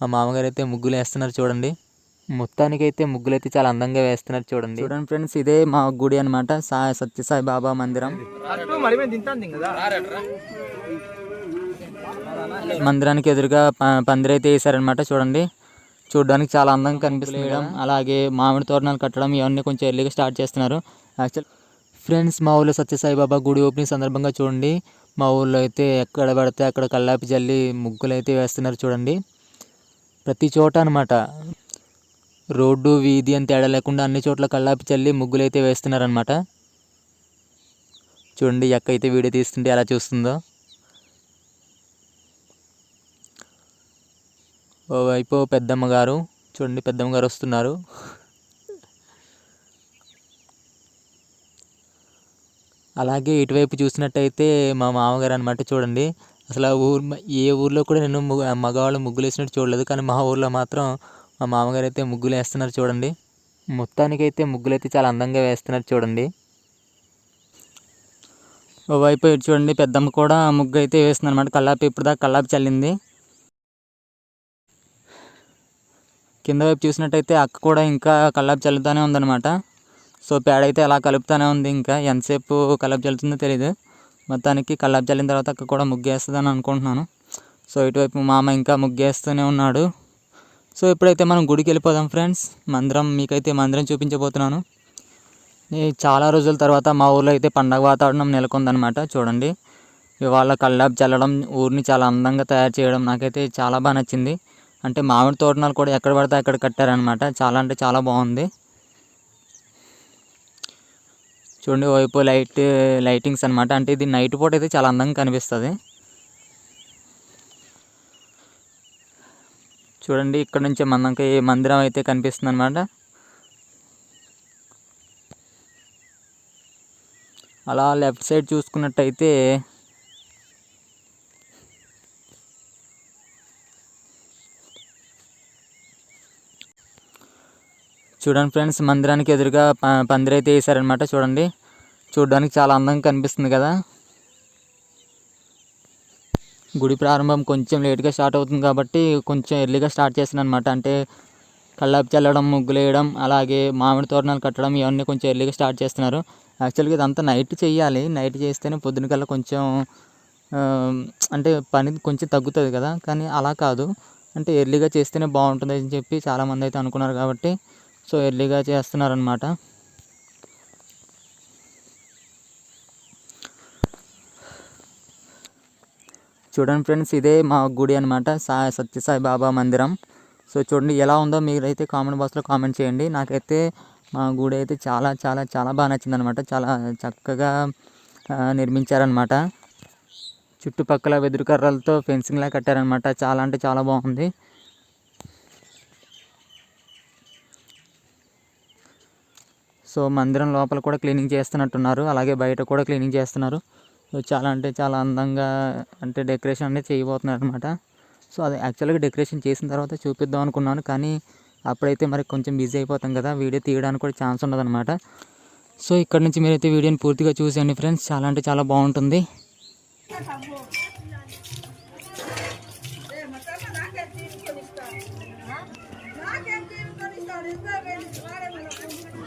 మా మామగారు అయితే ముగ్గులు వేస్తున్నారు చూడండి. మొత్తానికి అయితే ముగ్గులు అయితే చాలా అందంగా వేస్తున్నారు చూడండి. చూడండి ఫ్రెండ్స్ ఇదే మా గుడి అనమాట సాయి సత్యసాయి బాబా మందిరం. మందిరానికి ఎదురుగా పందిరి అయితే వేసారనమాట చూడండి. చూడడానికి చాలా అందంగా కనిపిస్తుంది అలాగే మామిడి తోరణాలు కట్టడం ఇవన్నీ కొంచెం ఎర్లీగా స్టార్ట్ చేస్తున్నారు. యాక్చువల్ ఫ్రెండ్స్ మా ఊళ్ళో సత్యసాయి బాబా గుడి ఓపెనింగ్ సందర్భంగా చూడండి. మా ఊళ్ళో అయితే ఎక్కడ పడితే అక్కడ కల్లాపి జల్లి ముగ్గులు అయితే వేస్తున్నారు చూడండి. ప్రతి చోట అనమాట రోడ్డు వీధి అని తేడా లేకుండా అన్ని చోట్ల కల్లాపి చల్లి ముగ్గులు అయితే వేస్తున్నారనమాట చూడండి ఎక్క అయితే వీడియో తీస్తుంటే ఎలా చూస్తుందో. ఓవైపు పెద్దమ్మ గారు చూడండి పెద్దమ్మ గారు వస్తున్నారు. అలాగే ఇటువైపు చూసినట్టయితే మా మామగారు అనమాట చూడండి. అసలు ఆ ఊరు ఏ ఊర్లో కూడా నేను మగవాళ్ళు ముగ్గులు వేసినట్టు చూడలేదు. కానీ మా ఊర్లో మాత్రం మా మామగారు అయితే ముగ్గులు వేస్తున్నారు చూడండి. మొత్తానికైతే ముగ్గులు అయితే చాలా అందంగా వేస్తున్నారు చూడండి. ఓవైపు ఇటు చూడండి పెద్దమ్మ కూడా ముగ్గు అయితే వేస్తుంది అనమాట కల్లాపి ఇప్పుడు దాకా కల్లాపి చల్లింది. కింద వైపు చూసినట్టయితే అక్క కూడా ఇంకా కల్లాపి చల్లుతూనే ఉందన్నమాట. సో పేడ అయితే అలా కలుపుతూనే ఉంది. ఇంకా ఎంతసేపు కల్లాపి చల్లుతుందో తెలియదు మొత్తానికి కల్లాపు చల్లిన తర్వాత అక్క కూడా ముగ్గేస్తుందని అనుకుంటున్నాను. సో ఇటువైపు మామ ఇంకా ముగ్గేస్తూనే ఉన్నాడు. సో ఇప్పుడైతే మనం గుడికి వెళ్ళిపోదాం ఫ్రెండ్స్. మందిరం మీకైతే మందిరం చూపించబోతున్నాను. చాలా రోజుల తర్వాత మా ఊర్లో అయితే పండగ వాతావరణం నెలకొందనమాట చూడండి. ఇవాళ కల్లాపు చల్లడం ఊరిని చాలా అందంగా తయారు చేయడం నాకైతే చాలా బాగా నచ్చింది. అంటే మామిడి తోరణాలు కూడా ఎక్కడ పడితే అక్కడ కట్టారనమాట చాలా అంటే చాలా బాగుంది. చూడండి వైపు లైట్ లైటింగ్స్ అనమాట అంటే ఇది నైట్ పూట అయితే చాలా అందంగా కనిపిస్తుంది. చూడండి ఇక్కడ నుంచి మనకి మందిరం అయితే కనిపిస్తుంది అనమాట అలా లెఫ్ట్ సైడ్ చూసుకున్నట్టయితే చూడండి ఫ్రెండ్స్ మందిరానికి ఎదురుగా పందిరి అయితే వేసారనమాట చూడండి. చూడడానికి చాలా అందంగా కనిపిస్తుంది కదా. గుడి ప్రారంభం కొంచెం లేట్గా స్టార్ట్ అవుతుంది కాబట్టి కొంచెం ఎర్లీగా స్టార్ట్ చేసిన అనమాట అంటే కళ్ళాపి చల్లడం ముగ్గులు వేయడం అలాగే మామిడి తోరణాలు కట్టడం ఇవన్నీ కొంచెం ఎర్లీగా స్టార్ట్ చేస్తున్నారు. యాక్చువల్గా ఇదంతా నైట్ చేయాలి. నైట్ చేస్తేనే పొద్దున కల్లా కొంచెం అంటే పని కొంచెం తగ్గుతుంది కదా. కానీ అలా కాదు. అంటే ఎర్లీగా చేస్తేనే బాగుంటుంది అని చెప్పి చాలామంది అయితే అనుకున్నారు కాబట్టి సో ఎర్లీగా చేస్తున్నారనమాట చూడండి ఫ్రెండ్స్ ఇదే మా గుడి అనమాట సాయి సత్యసాయి బాబా మందిరం. సో చూడండి ఎలా ఉందో మీరైతే కామెంట్ బాక్స్లో కామెంట్ చేయండి. నాకైతే మా గుడి అయితే చాలా చాలా చాలా బాగా నచ్చిందనమాట చాలా చక్కగా నిర్మించారనమాట చుట్టుపక్కల వెదురు కర్రలతో ఫెన్సింగ్లా కట్టారనమాట చాలా అంటే చాలా బాగుంది. సో మందిరం లోపల కూడా క్లీనింగ్ చేస్తున్నట్టున్నారు. అలాగే బయట కూడా క్లీనింగ్ చేస్తున్నారు. సో చాలా అంటే చాలా అందంగా అంటే డెకరేషన్ అనేది చేయబోతున్నారు అనమాట సో అది యాక్చువల్గా డెకరేషన్ చేసిన తర్వాత చూపిద్దాం అనుకున్నాను. కానీ అప్పుడైతే మరి కొంచెం బిజీ అయిపోతాం కదా వీడియో తీయడానికి కూడా ఛాన్స్ ఉండదన్నమాట. సో ఇక్కడ నుంచి మీరైతే వీడియోని పూర్తిగా చూసేయండి ఫ్రెండ్స్. చాలా అంటే చాలా బాగుంటుంది.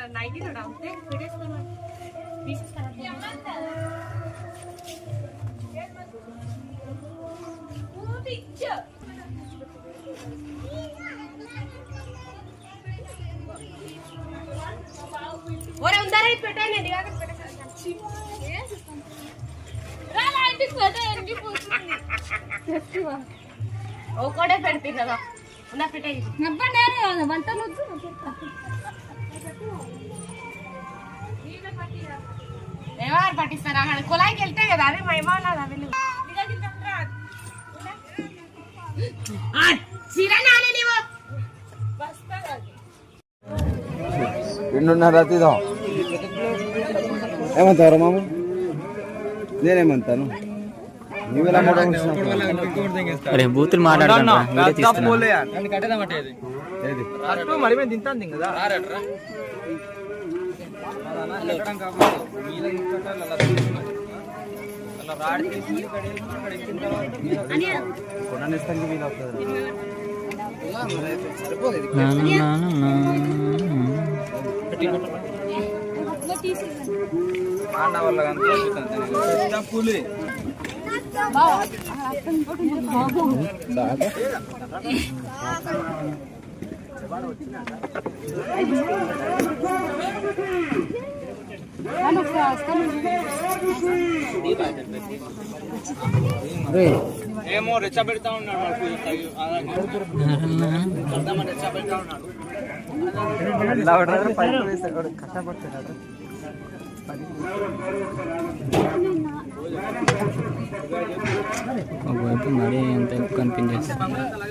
నేను నైన్టీన్ అంతే? పెట్టేస్తాను ఒరే ఉందరా ఇది పెట్టాను ఇది కాక ఒకటే పెడితే కదా. ఉన్న పెట్టే ఎవరు పట్టిస్తారు? అక్కడ కులాయికి వెళ్తే కదా అదే మా ఏమన్నా వీళ్ళు చీర రెండున్నర తీద్దాం ఏమంటారు మామ? నేనేమంటాను? అరే బూతులు మాట్లాడుతున్నా వీడియో తీస్తున్నా. కొననిస్తానికి వీలు అవుతుంది. ఆడ వల్ల కానీ పూలి ఏమో రెచ్చ పెడతా ఉన్నాడు రెచ్చ పెడతా ఉన్నాడు Oh, gue itu yang bukan pinjaman.